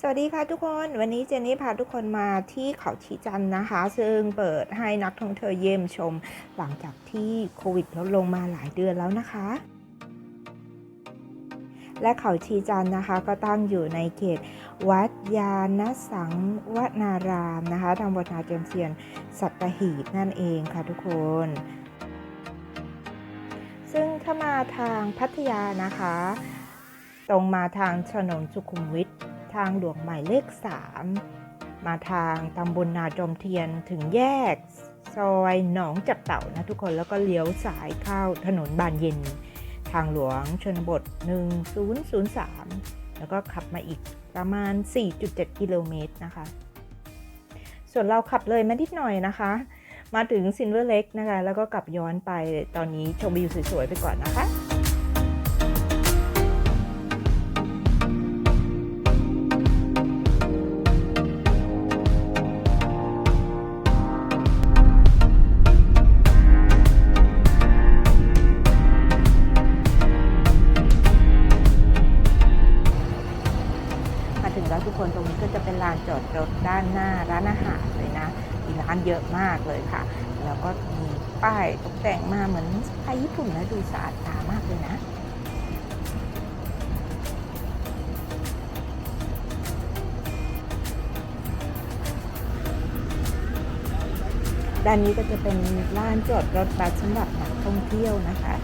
สวัสดีค่ะทุกคนวันนี้เจนนี่พาทุกคนมาที่เขาชีจันนะคะ ซึ่งเปิดให้นักท่องเที่ยวเยี่ยมชม หลังจากที่โควิดลดลงมาหลายเดือนแล้วนะคะและเขาชีจันนะคะก็ตั้งอยู่ในเขต วัดยานสังวนารามนะคะตำบลนาเจมเซียน สัตหีบนั่นเองค่ะทุกคน ซึ่งถ้ามาทางพัทยานะคะ ตรงมาทางถนนสุขุมวิท ทางหลวงหมายเลข 3 มาทางตำบลนาจอมเทียนถึงแยก ซอยหนองจับเต่านะทุกคนแล้วก็เลี้ยวสายเข้าถนนบานเย็น ทางหลวงชนบท 1003 แล้วก็ขับมาอีกประมาณ 4.7 กิโลเมตรนะคะ ส่วนเราขับเลยมานิดหน่อยนะคะ มาถึงซินเวอร์เล็กนะคะ แล้วก็กลับย้อนไปตอนนี้ชมวิวสวยๆไปก่อนนะคะ งแล้วทุกคนตรงนี้ก็จะเป็นลานจอดรถด้านหน้าร้านอาหารเลยนะมีร้านเยอะมากเลยค่ะ แล้วก็มีป้ายตกแต่งมาเหมือนสไตล์ญี่ปุ่นนะดูสะอาดตามากเลยนะด้านนี้ก็จะเป็นลานจอดรถบัสสำหรับนักท่องเที่ยวนะคะ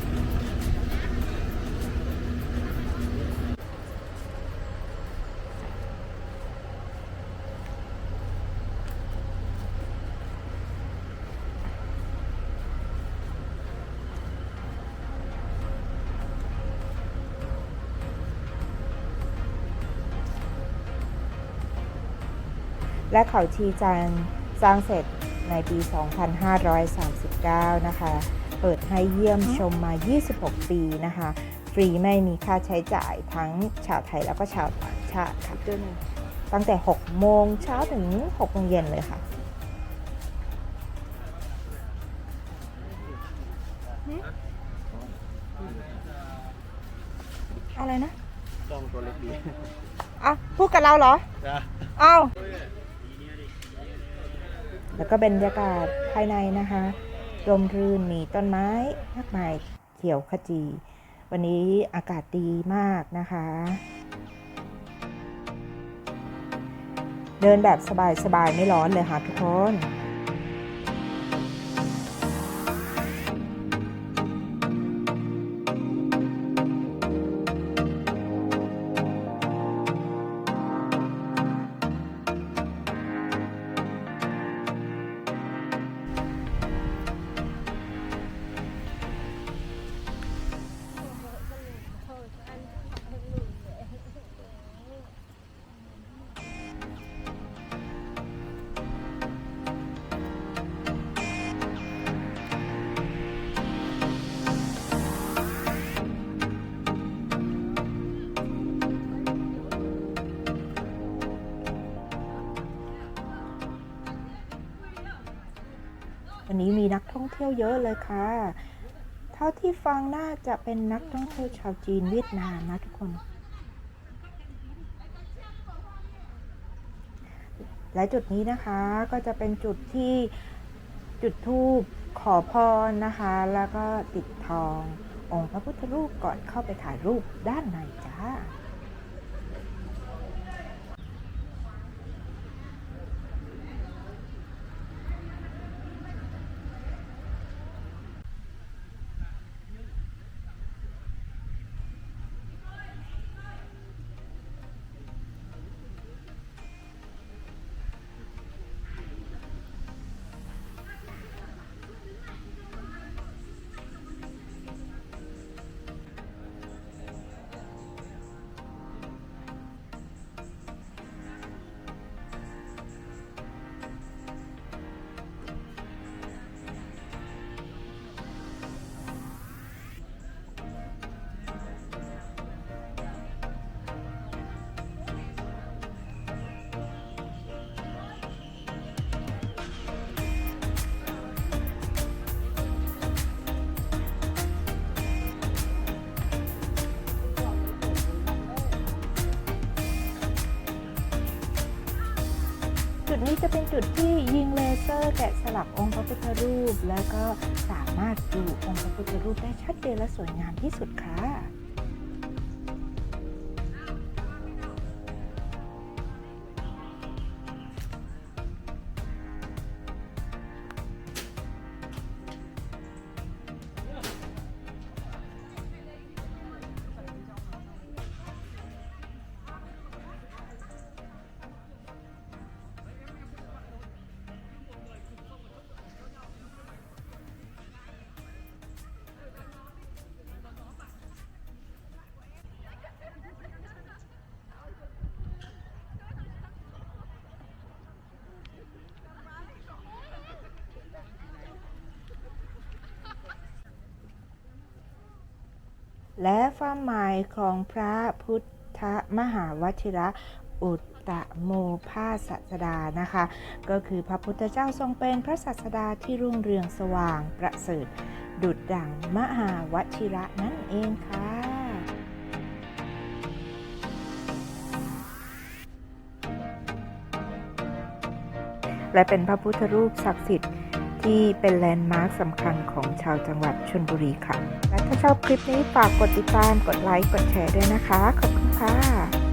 และเขาชีจันทร์สร้างเสร็จในปี 2539 นะคะ เปิดให้เยี่ยมชมมา 26 ปีนะคะ ฟรีไม่มีค่าใช้จ่ายทั้งชาวไทยแล้วก็ชาวต่างชาติค่ะ ตั้งแต่ 6 โมงเช้าถึง 6 โมงเย็นเลยค่ะอะไรนะกล้องตัวเล็กดีอะพูดกับเราเหรอจ้ะเอา แล้วก็บรรยากาศภายในนะคะร่มรื่นมีต้นไม้มากมายเขียวขจี วันนี้อากาศดีมากนะคะ เดินแบบสบายๆไม่ร้อนเลยค่ะทุกคน วันนี้มีนักท่องเที่ยวเยอะเลยค่ะ เท่าที่ฟังน่าจะเป็นนักท่องเที่ยวชาวจีนเวียดนามนะทุกคน และจุดนี้นะคะก็จะเป็นจุดที่จุดทูบขอพรนะคะ แล้วก็ติดทอง องค์พระพุทธรูปก่อนเข้าไปถ่ายรูปด้านในจ้า นี้จะเป็นจุดที่ยิงเลเซอร์แกะสลักองค์พระพุทธรูป แล้วก็สามารถดูองค์พระพุทธรูปได้ชัดเจนและสวยงามที่สุดค่ะ และความหมายของพระพุทธมหาวชิระอุตตโมภาสสดานะคะ ก็คือพระพุทธเจ้าทรงเป็นพระศาสดาที่รุ่งเรืองสว่างประเสริฐดุจดังมหาวชิระนั่นเองค่ะ และเป็นพระพุทธรูปศักดิ์สิทธิ์ ที่เป็นแลนด์มาร์คสำคัญของชาวจังหวัดชลบุรีค่ะ และถ้าชอบคลิปนี้ฝากกดติดตาม กดไลค์ กดแชร์ด้วยนะคะ ขอบคุณค่ะ